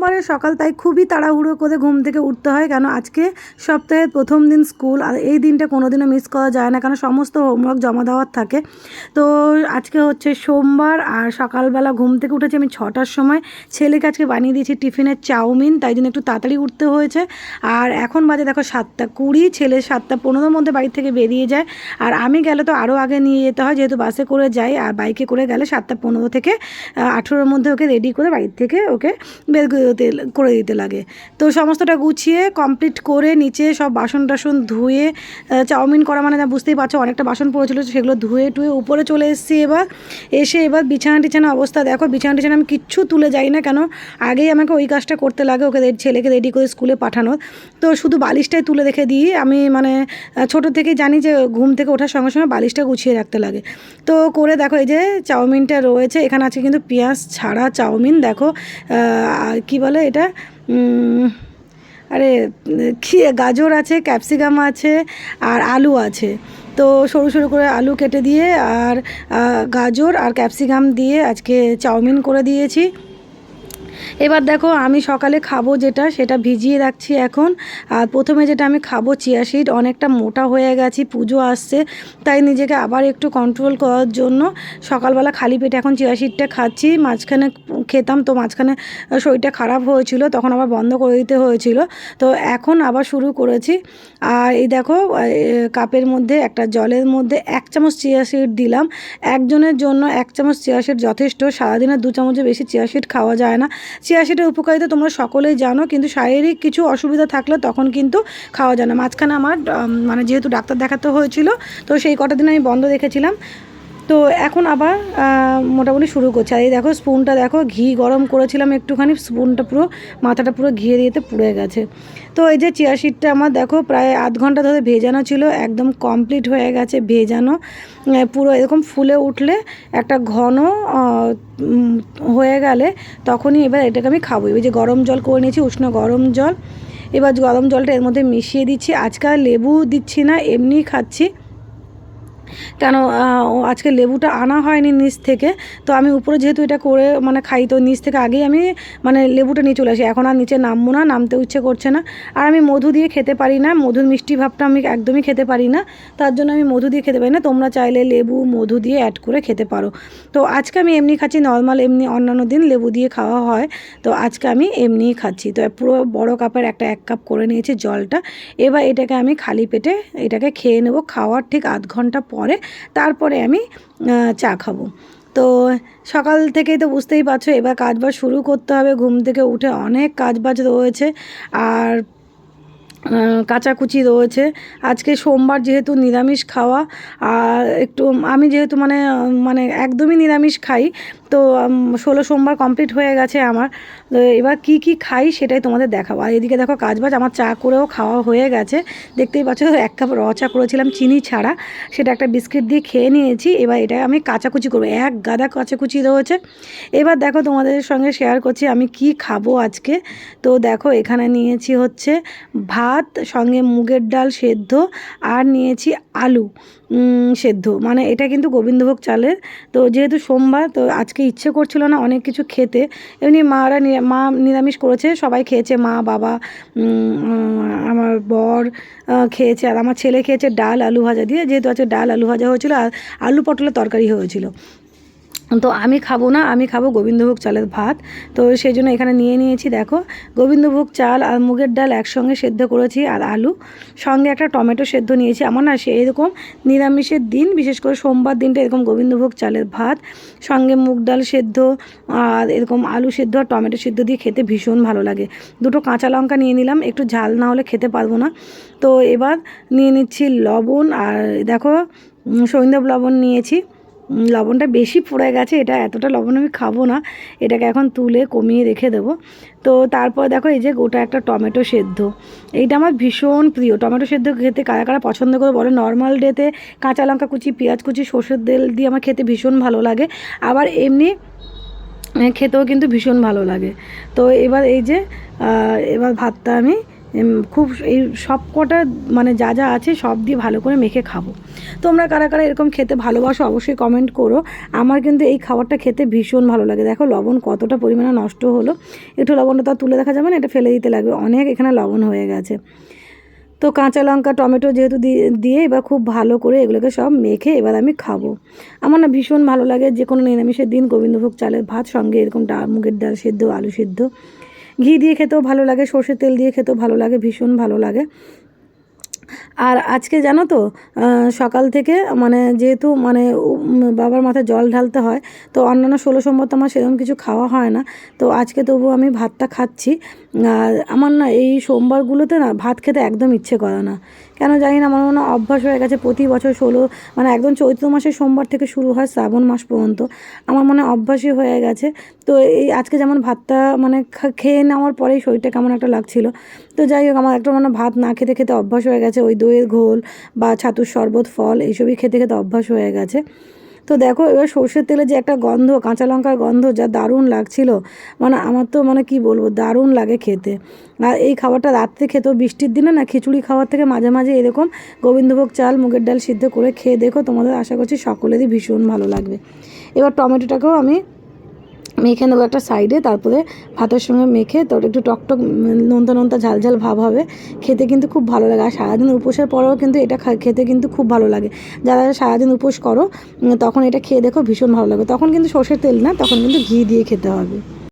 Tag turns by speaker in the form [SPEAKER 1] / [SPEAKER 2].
[SPEAKER 1] সোমবারে সকাল তাই খুবই তাড়াহুড়ো করে ঘুম থেকে উঠতে হয়। কেন আজকে সপ্তাহের প্রথম দিন স্কুল আর এই দিনটা কোনোদিনও মিস করা যায় না। কেন সমস্ত হোমওয়ার্ক জমা দেওয়ার থাকে। তো আজকে হচ্ছে সোমবার আর সকালবেলা ঘুম থেকে উঠেছি আমি ছটার সময়। ছেলেকে আজকে বানিয়ে দিয়েছি টিফিনের চাউমিন, তাই জন্য একটু তাড়াতাড়ি উঠতে হয়েছে। আর এখন বাজে দেখো সাতটা কুড়ি, ছেলে সাতটা পনেরোর মধ্যে বাড়ি থেকে বেরিয়ে যায়। আর আমি গেলে তো আরও আগে নিয়ে যেতে হয়, যেহেতু বাসে করে যাই। আর বাইকে করে গেলে সাতটা পনেরো থেকে আঠেরোর মধ্যে ওকে রেডি করে বাড়ির থেকে ওকে বের দিতে করে দিতে লাগে। তো সমস্তটা গুছিয়ে কমপ্লিট করে নিচে সব বাসন টাসন ধুয়ে চাউমিন করা মানে বুঝতেই পারছ অনেকটা বাসন পড়েছিল সেগুলো ধুয়ে টুয়ে উপরে চলে এসেছি এবার। এসে এবার বিছানা টিছানা অবস্থা, দেখো বিছানা টিছানা আমি কিচ্ছু তুলে যাই না কেন, আগেই আমাকে ওই কাজটা করতে লাগে ওকে ছেলেকে রেডি করে স্কুলে পাঠানোর। তো শুধু বালিশটাই তুলে রেখে দিই, আমি মানে ছোটো থেকেই জানি যে ঘুম থেকে ওঠার সঙ্গে সঙ্গে বালিশটা গুছিয়ে রাখতে লাগে। তো করে দেখো এই যে চাউমিনটা রয়েছে, এখানে আছে কিন্তু পেঁয়াজ ছাড়া চাউমিন, দেখো কি বলে এটা? আরে কি গাজর আছে, ক্যাপসিকাম আছে, আর আলু আছে। তো সরু সরু করে আলু কেটে দিয়ে আর গাজর আর ক্যাপসিকাম দিয়ে আজকে চাউমিন করে দিয়েছি। এবার দেখো, আমি সকালে খাব যেটা, সেটা ভিজিয়ে রাখছি এখন। আর প্রথমে যেটা আমি খাব, চিয়া সিড। অনেকটা মোটা হয়ে গেছি, পুজো আসছে। তাই নিজেকে আবার একটু কন্ট্রোল করার জন্য সকালবেলা খালি পেটে এখন চিয়া সিডটা খাচ্ছি। মাঝখানে খেতাম তো মাঝখানে শরীরটা খারাপ হয়েছিল, তখন আবার বন্ধ করে দিতে হয়েছিল। তো এখন আবার শুরু করেছি। আর এই দেখো কাপের মধ্যে একটা জলের মধ্যে এক চামচ চিয়া সিড দিলাম। একজনের জন্য এক চামচ চিয়া সিড যথেষ্ট, সারাদিনে দু চামচের বেশি চিয়া সিড খাওয়া যায় না। চিয়া সিডের উপকারিতা তোমরা সকলেই জানো, কিন্তু শারীরিক কিছু অসুবিধা থাকলে তখন কিন্তু খাওয়া যায় না। মাঝখানে আমার মানে যেহেতু ডাক্তার দেখাতে হয়েছিল, তো সেই কটা দিন আমি বন্ধ রেখেছিলাম। তো এখন আবার মোটামুটি শুরু করছে। আর এই দেখো স্পুনটা দেখো, ঘি গরম করেছিলাম একটুখানি, স্পুনটা পুরো, মাথাটা পুরো ঘিয়ে দিয়েতে পুড়ে গেছে। তো এই যে চিয়া সিডটা আমার দেখো, প্রায় আধ ঘণ্টা ধরে ভেজানো ছিল, একদম কমপ্লিট হয়ে গেছে ভেজানো। পুরো এরকম ফুলে উঠলে একটা ঘন হয়ে গেলে তখনই এবার এটাকে আমি খাব। এই যে গরম জল করে নিয়েছি, উষ্ণ গরম জল। এবার গরম জলটা এর মধ্যে মিশিয়ে দিচ্ছি। আজকাল লেবু দিচ্ছি না, এমনিই খাচ্ছি। কেন আজকে লেবুটা আনা হয়নি নিচ থেকে, তো আমি উপরে যেহেতু এটা করে মানে খাই, তো নিচ থেকে আগেই আমি মানে লেবুটা নিয়ে চলে আসি। এখন আর নিচে নামবো না নামতে ইচ্ছে করছে না। আর আমি মধু দিয়ে খেতে পারি না, মধুর মিষ্টি ভাবটা আমি একদমই খেতে পারি না, তার জন্য আমি মধু দিয়ে খেতে পারি না। তোমরা চাইলে লেবু, মধু দিয়ে অ্যাড করে খেতে পারো। তো আজকে আমি এমনি খাচ্ছি নর্মাল এমনি অন্যান্য দিন লেবু দিয়ে খাওয়া হয়, তো আজকে আমি এমনিই খাচ্ছি। তো পুরো বড় কাপের একটা এক কাপ করে নিয়েছি জলটা, এবার এটাকে আমি খালি পেটে এটাকে খেয়ে নেব, খাওয়ার ঠিক আধ ঘণ্টা পরে তারপরে আমি চা খাব। তো সকাল থেকেই তো বুঝতেই পারছ, এবার কাজবাজ শুরু করতে হবে। ঘুম থেকে উঠে অনেক কাজবাজ রয়েছে আর কাচাকুচি রয়েছে। আজকে সোমবার যেহেতু নিরামিষ খাওয়া, আর একটু, আমি যেহেতু মানে মানে একদমই নিরামিষ খাই তো ষোলো সোমবার কমপ্লিট হয়ে গেছে আমার। তো এবার কি কি খাই সেটাই তোমাদের দেখাবো। আর এদিকে দেখো কাজবাজ, আমার চা করেও খাওয়া হয়ে গেছে। দেখতেই পাচ্ছ, এক কাপ র চা করেছিলাম চিনি ছাড়া। সেটা একটা বিস্কিট দিয়ে খেয়ে নিয়েছি। এবার এটা আমি কাচাকুচি করব। এক গাদা কাচাকুচি রয়েছে। এবার দেখো তোমাদের সঙ্গে শেয়ার করছি, আমি কি খাব আজকে। তো দেখো, এখানে নিয়েছি হচ্ছে ভাত, সঙ্গে মুগের ডাল সেদ্ধ, আর নিয়েছি আলু। সেদ্ধ। মানে এটা কিন্তু গোবিন্দভোগ চালের। তো যেহেতু সোমবার, তো আজকে ইচ্ছে করছিল না অনেক কিছু খেতে। এমনি মারা মা নিরামিষ করেছে, সবাই খেয়েছে। মা, বাবা আমার বর খেয়েছে। আর আমার ছেলে খেয়েছে ডাল, আলু ভাজা। দিয়ে যেহেতু আজকে ডাল, আলু ভাজা হয়েছিল আর আলু পটলের তরকারি হয়েছিল। তো আমি খাব না আমি খাব গোবিন্দভোগ চালের ভাত। তো সেই জন্য এখানে নিয়ে নিয়েছি দেখো। গোবিন্দভোগ চাল আর মুগের ডাল একসঙ্গে সেদ্ধ করেছি আর আলু। সঙ্গে একটা টমেটো সেদ্ধ নিয়েছি। আমার না সে এরকম নিরামিষের দিন বিশেষ করে সোমবার দিনটা এরকম গোবিন্দভোগ চালের ভাত। সঙ্গে মুগ ডাল সেদ্ধ আর এরকম আলু সেদ্ধ আর টমেটো সেদ্ধ দিয়ে খেতে ভীষণ ভালো লাগে। দুটো কাঁচা লঙ্কা নিয়ে নিলাম একটু ঝাল না হলে খেতে পারব না। তো এবার নিয়ে নিচ্ছি লবণ আর দেখো উম, সৈন্ধব লবণ নিয়েছি। লবণটা বেশি পড়ে গেছে, এটা এতটা লবণ আমি খাব না, এটাকে এখন তুলে কমিয়ে রেখে দেবো। তো তারপর দেখো এই যে গোটা একটা টমেটো সেদ্ধ। এইটা আমার ভীষণ প্রিয়। টমেটো সেদ্ধ খেতে কারা কারা পছন্দ করে বলে? নর্মাল ডেতে কাঁচা লঙ্কা কুচি, পেঁয়াজ কুচি, সর্ষের তেল দিয়ে আমার খেতে ভীষণ ভালো লাগে। আবার এমনি খেতেও কিন্তু ভীষণ ভালো লাগে। তো এবার এই যে এবার ভাতটা আমি খুব এই সব কটা মানে যা যা আছে সব দিয়ে ভালো করে মেখে খাব। তোমরা কারা কারা এরকম খেতে ভালোবাসো অবশ্যই কমেন্ট করো। আমার কিন্তু এই খাবারটা খেতে ভীষণ ভালো লাগে। দেখো লবণ কতটা পরিমাণে নষ্ট হলো। একটু লবণটা তো তুলে দেখা যাবে না, এটা ফেলে দিতে লাগবে। অনেক এখানে লবণ হয়ে গেছে। তো কাঁচা লঙ্কা, টমেটো যেহেতু দিয়ে দিয়ে এবার খুব ভালো করে এগুলোকে সব মেখে এবার আমি খাব। আমার না ভীষণ ভালো লাগে যে কোনো নিরামিষের দিন গোবিন্দভোগ চালের ভাত, সঙ্গে এরকম ডাল, মুগের ডাল সেদ্ধ, আলু সেদ্ধ। ঘি দিয়ে খেতেও ভালো লাগে সর্ষের তেল দিয়ে খেতেও ভালো লাগে ভীষণ ভালো লাগে। আর আজকে জানো তো সকাল থেকে মানে যেহেতু মানে বাবার মাথায় জল ঢালতে হয়, তো অন্যান্য ষোলো সোমবার তো আমার সেরকম কিছু খাওয়া হয় না। তো আজকে তবু আমি ভাতটা খাচ্ছি। আর আমার না এই সোমবারগুলোতে না ভাত খেতে একদম ইচ্ছে করে না। কেন জানি না, আমার মনে অভ্যাস হয়ে গেছে প্রতি বছর ষোলো মানে একদম চৈত্র মাসের সোমবার থেকে শুরু হয় শ্রাবণ মাস পর্যন্ত। আমার মনে অভ্যাসই হয়ে গেছে। তো এই আজকে যেমন ভাতটা মানে খেয়ে নেওয়ার পরেই শরীরটা কেমন একটা লাগছিল। তো যাই হোক, আমার একটা মানে ভাত না খেতে খেতে অভ্যাস হয়ে গেছে। ওই দইয়ের ঘোল বা ছাতুর শরবত, ফল, এইসবই খেতে খেতে অভ্যাস হয়ে গেছে। তো দেখো, এবার সর্ষের তেলে যে একটা গন্ধ, কাঁচা লঙ্কার গন্ধ, যা দারুণ লাগছিল মানে আমার তো মানে কি বলব, দারুণ লাগে খেতে। আর এই খাবারটা রাত্রে খেতেও, বৃষ্টির দিনে না, খিচুড়ি খাওয়ার থেকে মাঝে মাঝে এরকম গোবিন্দভোগ চাল, মুগের ডাল সিদ্ধ করে খেয়ে দেখো, তোমাদের আশা করছি সকলেরই ভীষণ ভালো লাগবে। এবার টমেটোটাকেও আমি মেখে নেব একটা সাইডে তারপরে ভাতের সঙ্গে মেখে তোর একটু টকটক নোনতা নোনতা ঝাল ঝাল ভাব হবে। খেতে কিন্তু খুব ভালো লাগে। আর সারাদিন উপোসের পরেও কিন্তু এটা খেতে কিন্তু খুব ভালো লাগে। যারা সারাদিন উপোস করো তখন এটা খেয়ে দেখো ভীষণ ভালো লাগে তখন কিন্তু সর্ষের তেল না, তখন কিন্তু ঘি দিয়ে খেতে হবে।